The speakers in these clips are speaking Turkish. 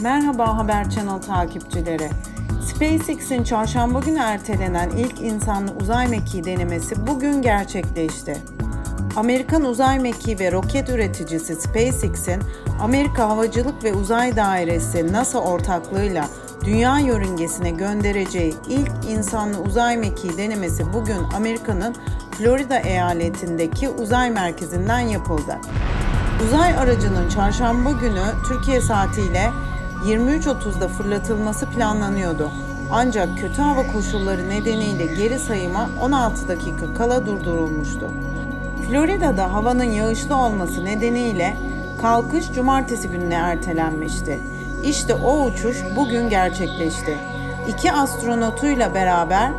Merhaba Haber Channel takipçileri. SpaceX'in çarşamba günü ertelenen ilk insanlı uzay mekiği denemesi bugün gerçekleşti. Amerikan uzay mekiği ve roket üreticisi SpaceX'in Amerika Havacılık ve Uzay Dairesi NASA ortaklığıyla dünya yörüngesine göndereceği ilk insanlı uzay mekiği denemesi bugün Amerika'nın Florida eyaletindeki uzay merkezinden yapıldı. Uzay aracının çarşamba günü Türkiye saatiyle 23.30'da fırlatılması planlanıyordu. Ancak kötü hava koşulları nedeniyle geri sayıma 16 dakika kala durdurulmuştu. Florida'da havanın yağışlı olması nedeniyle kalkış cumartesi gününe ertelenmişti. İşte o uçuş bugün gerçekleşti. İki astronotuyla beraber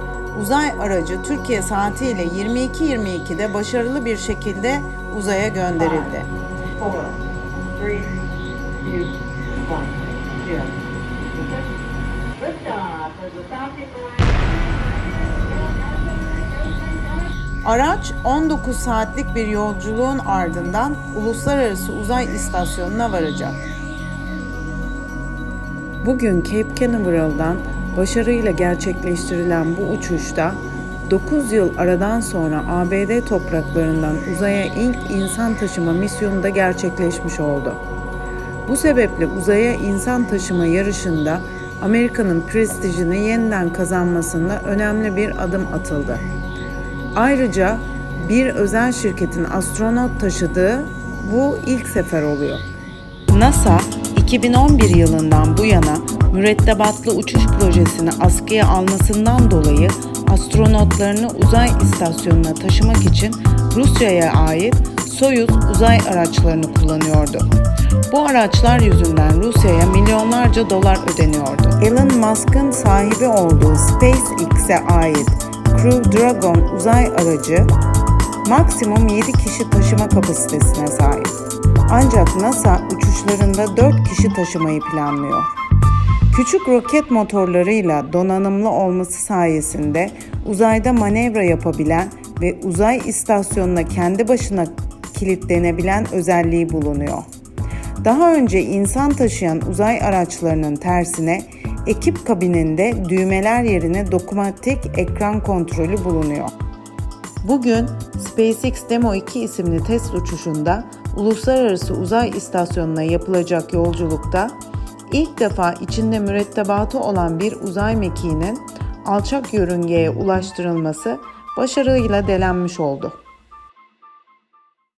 uzay aracı Türkiye saatiyle 22.22'de başarılı bir şekilde uzaya gönderildi. 9. Araç 19 saatlik bir yolculuğun ardından Uluslararası Uzay İstasyonu'na varacak. Bugün Cape Canaveral'dan başarıyla gerçekleştirilen bu uçuşta 9 yıl aradan sonra ABD topraklarından uzaya ilk insan taşıma misyonu da gerçekleşmiş oldu. Bu sebeple uzaya insan taşıma yarışında Amerika'nın prestijini yeniden kazanmasında önemli bir adım atıldı. Ayrıca bir özel şirketin astronot taşıdığı bu ilk sefer oluyor. NASA 2011 yılından bu yana mürettebatlı uçuş projesini askıya almasından dolayı astronotlarını uzay istasyonuna taşımak için Rusya'ya ait Soyuz uzay araçlarını kullanıyordu. Bu araçlar yüzünden Rusya'ya milyonlarca dolar ödeniyordu. Elon Musk'ın sahibi olduğu SpaceX'e ait Crew Dragon uzay aracı maksimum 7 kişi taşıma kapasitesine sahip. Ancak NASA uçuşlarında 4 kişi taşımayı planlıyor. Küçük roket motorlarıyla donanımlı olması sayesinde uzayda manevra yapabilen ve uzay istasyonuna kendi başına kilitlenebilen özelliği bulunuyor. Daha önce insan taşıyan uzay araçlarının tersine ekip kabininde düğmeler yerine dokunmatik ekran kontrolü bulunuyor. Bugün SpaceX Demo 2 isimli test uçuşunda Uluslararası Uzay İstasyonu'na yapılacak yolculukta ilk defa içinde mürettebatı olan bir uzay mekiğinin alçak yörüngeye ulaştırılması başarıyla delenmiş oldu.